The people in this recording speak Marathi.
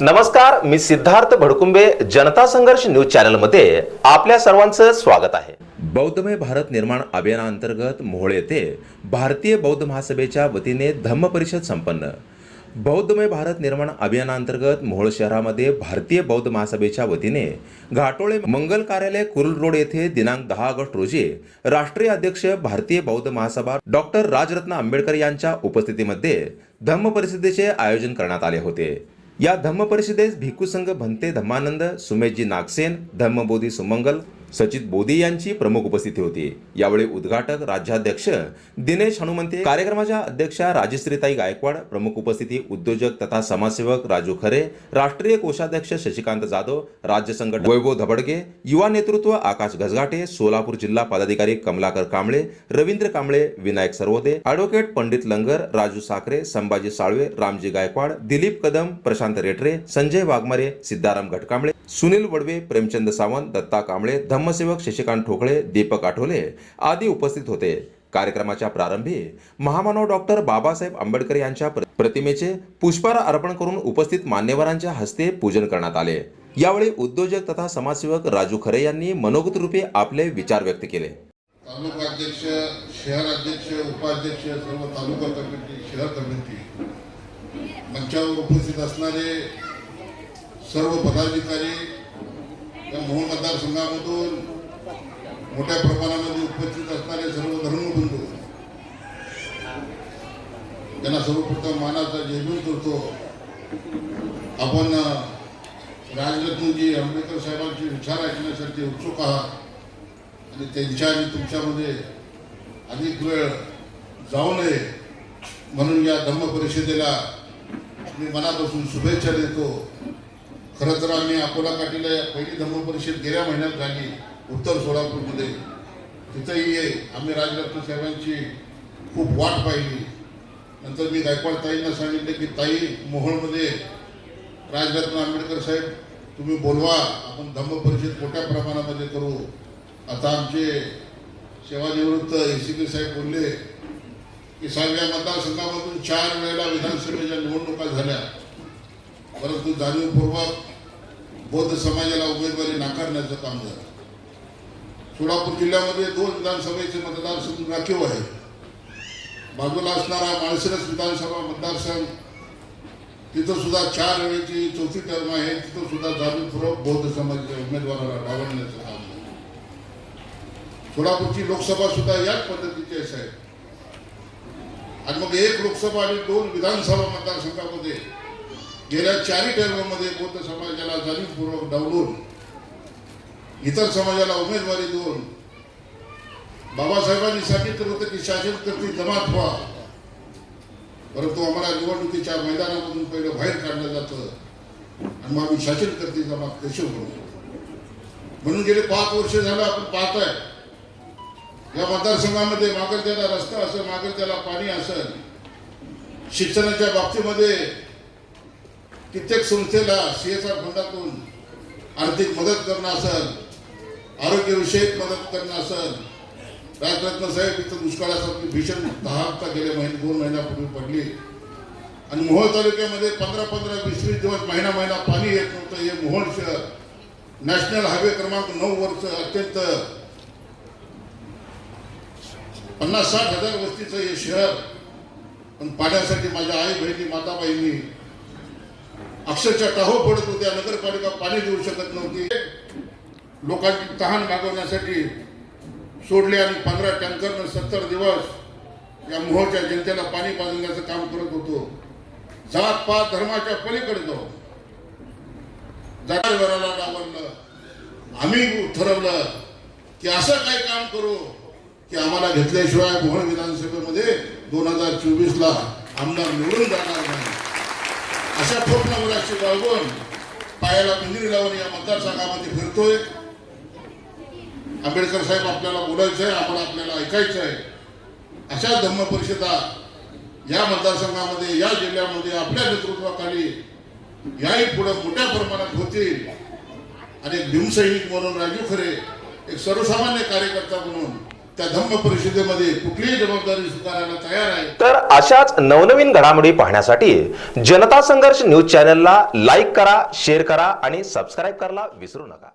नमस्कार मी सिद्धार्थ भडकुंबे जनता संघर्ष न्यूज चॅनलमध्ये आपल्या सर्वांचं स्वागत आहे. बौद्धमय भारत निर्माण अभियानांतर्गत मोहोळ येथे भारतीय बौद्ध महासभेच्या वतीने धम्म परिषद संपन्न. बौद्धमय भारत निर्माण अभियानांतर्गत मोहोळ शहरामध्ये भारतीय बौद्ध महासभेच्या वतीने घाटोळे मंगल कार्यालय कुरुल रोड येथे दिनांक दहा ऑगस्ट रोजी राष्ट्रीय अध्यक्ष भारतीय बौद्ध महासभा डॉक्टर राजरत्न आंबेडकर यांच्या उपस्थितीमध्ये धम्म परिषदेचे आयोजन करण्यात आले होते. या धम्म परिषदेस भिक्खू संघ भंते धम्मानंद सुमेशजी नागसेन धम्मबोधी सुमंगल सचित बोधी यांची प्रमुख उपस्थिती होती. यावेळी उद्घाटक राज्याध्यक्ष दिनेश हनुमंते कार्यक्रमाच्या अध्यक्षा राजश्रीताई गायकवाड प्रमुख उपस्थिती उद्योजक तथा समाजसेवक राजू खरे राष्ट्रीय कोषाध्यक्ष शशिकांत जाधव राज्य संघटक वैभव धबडगे युवा नेतृत्व आकाश घसघाटे सोलापूर जिल्हा पदाधिकारी कमलाकर कांबळे रवींद्र कांबळे विनायक सरवदे ॲडव्होकेट पंडित लंगर राजू साखरे संभाजी साळवे रामजी गायकवाड दिलीप कदम प्रशांत रेटरे संजय वाघमारे सिद्धाराम घटकांबळे सुनील वडवे प्रेमचंद सावंत दत्ता कांबळे धम्मसेवक शशिकांत ठोकळे दीपक आठवले आदी उपस्थित होते. कार्यक्रमाच्या प्रारंभी महामानव डॉक्टर बाबासाहेब आंबेडकर यांच्या प्रतिमेचे पुष्पहार अर्पण करून उपस्थित मान्यवरांच्या हस्ते पूजन करण्यात आले. यावेळी उद्योजक तथा समाजसेवक राजू खरे यांनी मनोगत रूपे आपले विचार व्यक्त केले. तालुका अध्यक्ष शहर अध्यक्ष उपाध्यक्ष सर्व तालुका कमिटी शहर कमिटी. मंचावर उपस्थित असणारे सर्व पदाधिकारी या मोहोळ मतदारसंघामधून मोठ्या प्रमाणामध्ये उपस्थित असणारे सर्व धर्मबंधू त्यांना सर्वप्रथम मानाचा जयभूत करतो. आपण राजरत्नजी आंबेडकर साहेबांचे विचार ऐकण्यासाठी उत्सुक आहात. आणि त्यांच्या आणि तुमच्यामध्ये अधिक वेळ जाऊ नये म्हणून या धम्म परिषदेला मी मनापासून शुभेच्छा देतो. खरं तर आम्ही अकोला काठीला पहिली धर्म परिषद गेल्या महिन्यात झाली उत्तर सोलापूरमध्ये. तिथंही आम्ही राजरत्न साहेबांची खूप वाट पाहिली. नंतर मी गायकवाड ताईंना सांगितले की ताई मोहोळमध्ये राजरत्न आंबेडकर साहेब तुम्ही बोलवा आपण धम्म परिषद मोठ्या प्रमाणामध्ये करू. आता आमचे सेवानिवृत्त ए सी पी साहेब बोलले की सहाव्या मतदारसंघामधून चार वेळेला विधानसभेच्या निवडणुका झाल्या. परंतु जाणीवपूर्वक बौद्ध समाजाला उमेदवारी नाकारण्याचं काम झालं. सोलापूर जिल्ह्यामध्ये दोन विधानसभेचे मतदारसंघ राखीव आहे. बाजूला असणारा माळशिरस विधानसभा मतदारसंघ तिथं सुद्धा चार वेळेची चौथी टर्म आहे. तिथं सुद्धा जाणीवपूर्वक बौद्ध समाजाच्या उमेदवाराला डावलण्याचं काम झालं. सोलापूरची लोकसभा सुद्धा याच पद्धतीची आहे आणि मग एक लोकसभा आणि दोन विधानसभा मतदारसंघामध्ये गेल्या चारही टर्ममध्ये बौद्ध समाजाला जाणीवपूर्वक डावलून इतर समाजाला उमेदवारी देऊन बाबासाहेबांनी सांगितलं होतं की शासन करती जमात व्हा. परंतु आम्हाला निवडणुकीच्या मैदानामधून पहिलं बाहेर काढलं जातं. आणि मग आम्ही शासन करती जमात कशी म्हणू म्हणून गेले पाच वर्ष झालं आपण पाहतोय. या मतदारसंघामध्ये मागर त्याला रस्ता असेल मागल त्याला पाणी असेल. शिक्षणाच्या बाबतीमध्ये कित्येक संस्थेला सी एस आर फंडातून आर्थिक मदत करणं असेल आरोग्यविषयक मदत करणं असेल राजरत्न साहेब इथं दुष्काळासारखी भीषण दहाता गेल्या महिने दोन महिन्यापूर्वी पडली. आणि मोहोळ तालुक्यामध्ये पंधरा पंधरा वीस वीस दिवस महिना महिना पाणी येत नव्हतं. हे मोहोळ शहर नॅशनल हायवे क्रमांक नऊ वर्ष अत्यंत पन्नास साठ हजार वस्तीचं हे शहर. पण पाण्यासाठी माझ्या आई बहिणी माताबाईंनी अक्षरशः टाहो पडत होत्या नगरपालिका पाणी देऊ शकत नव्हती. लोकांची तहान मागवण्यासाठी सोडले आणि पंधरा टँकरनं सत्तर दिवस या मोहच्या जनतेला पाणी पाजवण्याचं काम करत होतो. जात पात धर्माच्या पलीकडे जाऊ जनावराला डावललं. आम्ही ठरवलं की असं काय काम करू की आम्हाला घेतल्याशिवाय मोहन विधानसभेमध्ये दोन हजार चोवीसला आमदार निवडून जाणार नाही. अशा स्वप्नावराशी बाळगून पायाला पिंजरी लावून या मतदारसंघामध्ये फिरतोय. आंबेडकर साहेब आपल्याला बोलायचं आहे आपल्याला ऐकायचं आहे अशा धम्म परिषदा या मतदारसंघामध्ये या जिल्ह्यामध्ये आपल्या नेतृत्वाखाली याही पुढे मोठ्या प्रमाणात होतील. आणि भीमसैनिक म्हणून राजू खरे एक सर्वसामान्य कार्यकर्ता म्हणून त्या धम्म परिषदेमध्ये कुठलीही जबाबदारी स्वीकारायला तयार आहे. तर अशाच नवनवीन घडामोडी पाहण्यासाठी जनता संघर्ष न्यूज चॅनलला लाईक करा शेअर करा आणि सबस्क्राईब करायला विसरू नका.